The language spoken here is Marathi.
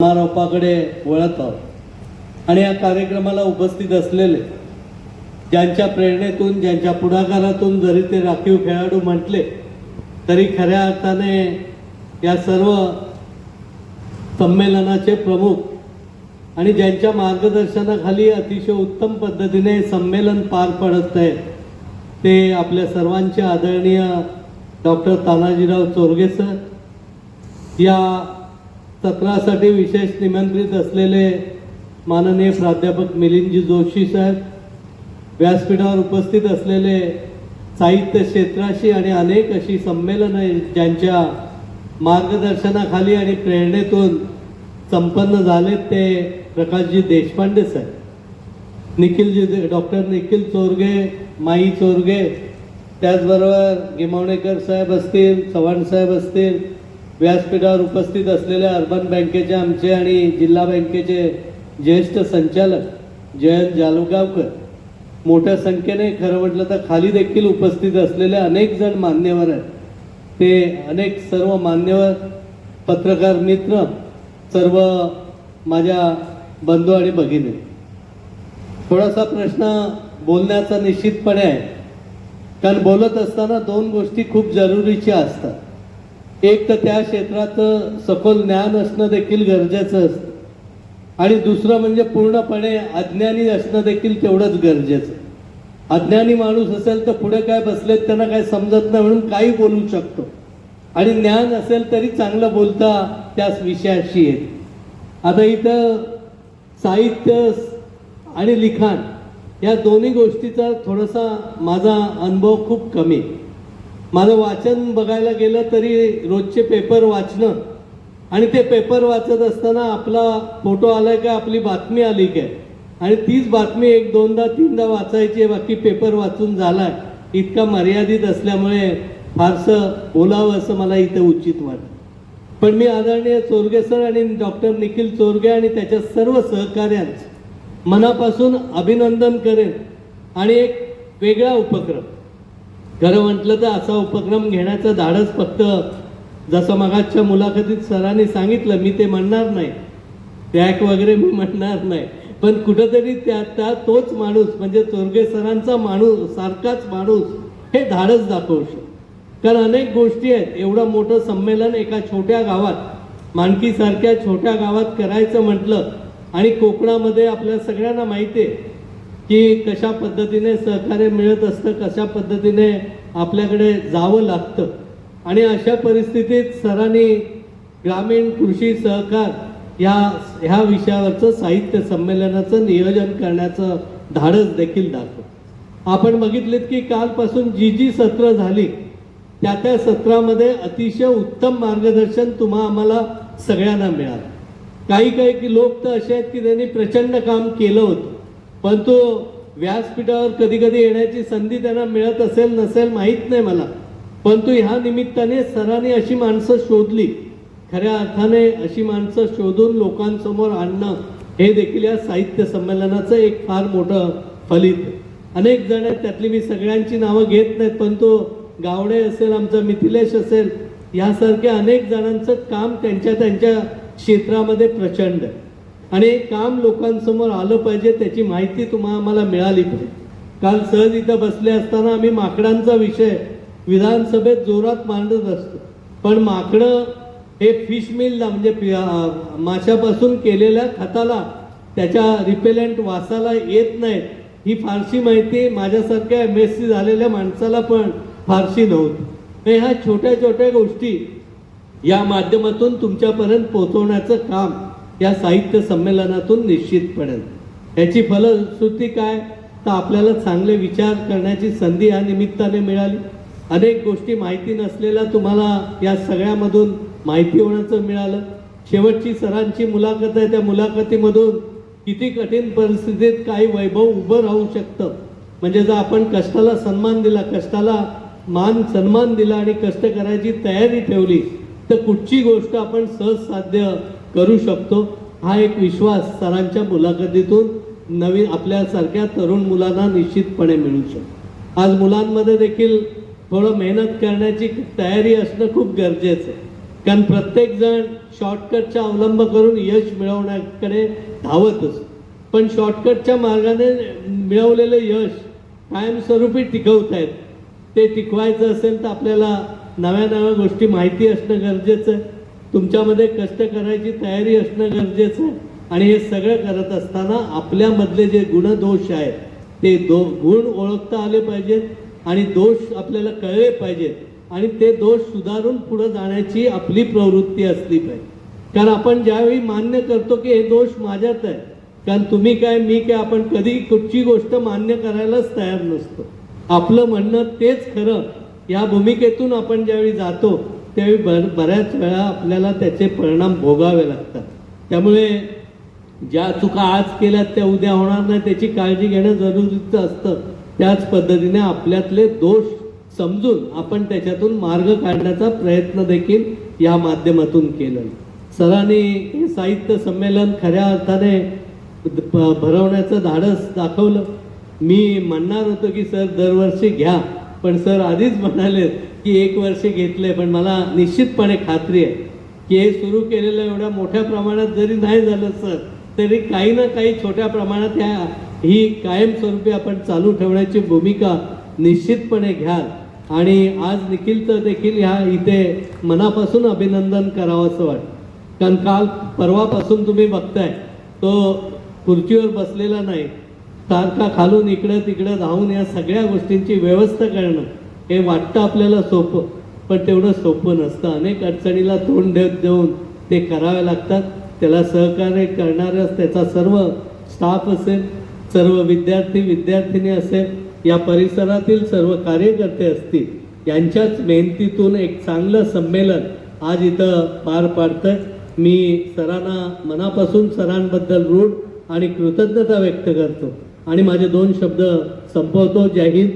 समारोपाकडे वळत आहोत. आणि या कार्यक्रमाला उपस्थित असलेले ज्यांच्या प्रेरणेतून ज्यांच्या पुढाकारातून जरी ते राखीव खेळाडू म्हटले तरी खऱ्या अर्थाने या सर्व संमेलनाचे प्रमुख आणि ज्यांच्या मार्गदर्शनाखाली अतिशय उत्तम पद्धतीने संमेलन पार पडत आहे ते आपल्या सर्वांचे आदरणीय डॉक्टर तानाजीराव चोरगे सर या सत्रासाठी विशेष निमंत्रित असलेले माननीय प्राध्यापक मिलिंदजी जोशी साहेब व्यासपीठावर उपस्थित असलेले साहित्य क्षेत्राशी आणि अनेक अशी संमेलनं ज्यांच्या मार्गदर्शनाखाली आणि प्रेरणेतून संपन्न झालेत ते प्रकाशजी देशपांडे साहेब निखिलजी डॉक्टर निखिल चोरगे माई चोरगे त्याचबरोबर गिमावणेकर साहेब असतील चव्हाण साहेब असतील व्यासपीठावर उपस्थित असलेले अर्बन बँकेचे आमचे आणि जिल्हा बँकेचे ज्येष्ठ संचालक जयंत जालुगावकर मोठ्या संख्येने खरं म्हटलं तर खाली देखील उपस्थित असलेले अनेक जण मान्यवर आहेत. ते अनेक सर्व मान्यवर पत्रकार मित्र सर्व माझ्या बंधू आणि भगिनी. थोडासा प्रश्न बोलण्याचा निश्चितपणे आहे. कारण बोलत असताना दोन गोष्टी खूप जरुरीच्या असतात. एक तर त्या क्षेत्राचं सखोल ज्ञान असणं देखील गरजेचं असतं. आणि दुसरं म्हणजे पूर्णपणे अज्ञानी असणं देखील तेवढंच गरजेचं. अज्ञानी माणूस असेल तर पुढे काय बसलेत त्यांना काय समजत नाही म्हणून काही बोलू शकतो. आणि ज्ञान असेल तरी चांगलं बोलता त्याच विषयाशी येत. आता इथं साहित्य आणि लिखाण या दोन्ही गोष्टीचा थोडासा माझा अनुभव खूप कमी. आहे. माझं वाचन बघायला गेलं तरी रोजचे पेपर वाचणं. आणि ते पेपर वाचत असताना आपला फोटो आलाय का आपली बातमी आली काय? आणि तीच बातमी एक दोनदा तीनदा वाचायची आहे बाकी पेपर वाचून झालाय. इतका मर्यादित असल्यामुळे फारसं बोलावं असं मला इथं उचित वाटतं. पण मी आदरणीय चोरगे सर आणि डॉक्टर निखिल चोरगे आणि त्याच्या सर्व सहकार्यांचं मनापासून अभिनंदन करेन. आणि एक वेगळा उपक्रम. खरं म्हटलं तर असा उपक्रम घेण्याचं धाडस फक्त जसं मगाच्या मुलाखतीत सरांनी सांगितलं मी ते म्हणणार नाही. टॅक वगैरे मी म्हणणार नाही. पण कुठंतरी त्या त्या तोच माणूस म्हणजे चोरगे सरांचा माणूस सारखाच माणूस हे धाडस दाखवू शकतो. कारण अनेक गोष्टी आहेत. एवढं मोठं संमेलन एका छोट्या गावात मानकीसारख्या छोट्या गावात करायचं म्हटलं आणि कोकणामध्ये आपल्या सगळ्यांना माहिती आहे की कशा पद्धतीने सहकार्य मिळत असतं कशा पद्धतीने आपल्याकडे जावं लागतं. आणि अशा परिस्थितीत सरांनी ग्रामीण कृषी सहकार या ह्या विषयावरचं साहित्य संमेलनाचं नियोजन करण्याचं धाडस देखील दाखव आपण बघितलेत की कालपासून जी जी सत्र झाली त्या त्या सत्रामध्ये अतिशय उत्तम मार्गदर्शन तुम्हा आम्हाला सगळ्यांना मिळालं. काही काही लोक तर असे आहेत की त्यांनी प्रचंड काम केलं होतं. परंतु व्यासपीठावर कधी कधी येण्याची संधी त्यांना मिळत असेल नसेल माहीत नाही मला. परंतु ह्या निमित्ताने सरांनी अशी माणसं शोधली. खऱ्या अर्थाने अशी माणसं शोधून लोकांसमोर आणणं हे देखील या साहित्य संमेलनाचं एक फार मोठं फलित. अनेक जण आहेत त्यातली मी सगळ्यांची नावं घेत नाहीत पण तो गावडे असेल आमचा मिथिलेश असेल यासारख्या अनेक जणांचं काम त्यांच्या त्यांच्या क्षेत्रामध्ये प्रचंड आहे. आणि हे काम लोकांसमोर आलं पाहिजे त्याची माहिती तुम्हाला आम्हाला मिळाली पाहिजे. काल सहज इथं बसले असताना आम्ही माकडांचा विषय विधानसभेत जोरात मांडत असतो. पण माकडं हे फिश मिलला म्हणजे माशापासून केलेल्या खताला त्याच्या रिपेलंट वासाला येत नाहीत. ही फारशी माहिती माझ्यासारख्या एम एस सी झालेल्या माणसाला पण फारशी नव्हती. तर ह्या छोट्या छोट्या गोष्टी या माध्यमातून तुमच्यापर्यंत पोहोचवण्याचं काम या साहित्य संमेलनातून निश्चित पडेल. याची फलश्रुती काय? तर आपल्याला चांगले विचार करण्याची संधी या निमित्ताने मिळाली. अनेक गोष्टी माहिती नसलेल्या तुम्हाला या सगळ्यामधून माहिती होण्याचं मिळालं. शेवटची सरांची मुलाखत आहे. त्या मुलाखतीमधून किती कठीण परिस्थितीत काही वैभव उभं राहू शकतं? म्हणजे जर आपण कष्टाला सन्मान दिला कष्टाला मान सन्मान दिला आणि कष्ट करायची तयारी ठेवली तर कुठची गोष्ट आपण सहज साध्य करू शकतो. हा एक विश्वास सरांच्या मुलाखतीतून नवीन आपल्यासारख्या तरुण मुलांना निश्चितपणे मिळू शकतो. आज मुलांमध्ये देखील थोडं मेहनत करण्याची तयारी असणं खूप गरजेचं आहे. कारण प्रत्येक जण शॉर्टकटचा अवलंब करून यश मिळवण्याकडे धावत असतो. पण शॉर्टकटच्या मार्गाने मिळवलेलं यश कायमस्वरूपी टिकवतायत ते टिकवायचं असेल तर आपल्याला नव्या नव्या गोष्टी माहिती असणं गरजेचं आहे. तुमच्यामध्ये कष्ट करायची तयारी असणं गरजेचं आहे. आणि हे सगळं करत असताना आपल्यामधले जे गुणदोष आहेत ते दो गुण ओळखता आले पाहिजेत आणि दोष आपल्याला कळले पाहिजेत. आणि ते दोष सुधारून पुढे जाण्याची आपली प्रवृत्ती असली पाहिजे. कारण आपण ज्यावेळी मान्य करतो की हे दोष माझ्यात आहे कारण तुम्ही काय मी काय आपण कधी कुठची गोष्ट मान्य करायलाच तयार नसतो. आपलं म्हणणं तेच खरं. या भूमिकेतून आपण ज्यावेळी जातो त्यावेळी बर बऱ्याच वेळा आपल्याला त्याचे परिणाम भोगावे लागतात. त्यामुळे ज्या चुका आज केल्यात त्या उद्या होणार नाही त्याची काळजी घेणं जरुरीचं असतं. त्याच पद्धतीने आपल्यातले दोष समजून आपण त्याच्यातून मार्ग काढण्याचा प्रयत्न देखील या माध्यमातून केलं सरांनी हे साहित्य संमेलन खऱ्या अर्थाने भरवण्याचं धाडस दाखवलं. मी म्हणणार होतो की सर दरवर्षी घ्या. पण सर आधीच म्हणाले की एक वर्ष घेतले पण मला निश्चितपणे खात्री आहे की हे सुरू केलेलं एवढ्या मोठ्या प्रमाणात जरी नाही झालं सर तरी काही ना काही छोट्या प्रमाणात ह्या ही कायमस्वरूपी आपण चालू ठेवण्याची भूमिका निश्चितपणे घ्याल. आणि आज निखिलचं देखील ह्या इथे मनापासून अभिनंदन करावं असं वाटतं. कारण काल परवापासून तुम्ही बघताय तो खुर्चीवर बसलेला नाही. सारखा खालून इकडं तिकडं धावून या सगळ्या गोष्टींची व्यवस्था करणं हे वाटतं आपल्याला सोपं पण तेवढं सोपं नसतं. अनेक अडचणीला तोंड देत देऊन ते करावे लागतात. त्याला सहकार्य करणारच त्याचा सर्व स्टाफ असेल सर्व विद्यार्थी विद्यार्थिनी असेल या परिसरातील सर्व कार्यकर्ते असतील यांच्याच मेहनतीतून एक चांगलं संमेलन आज इथं पार पाडतं मी सरांना मनापासून सरांबद्दल रूढ आणि कृतज्ञता व्यक्त करतो. आणि माझे दोन शब्द संपवतो. जय हिंद.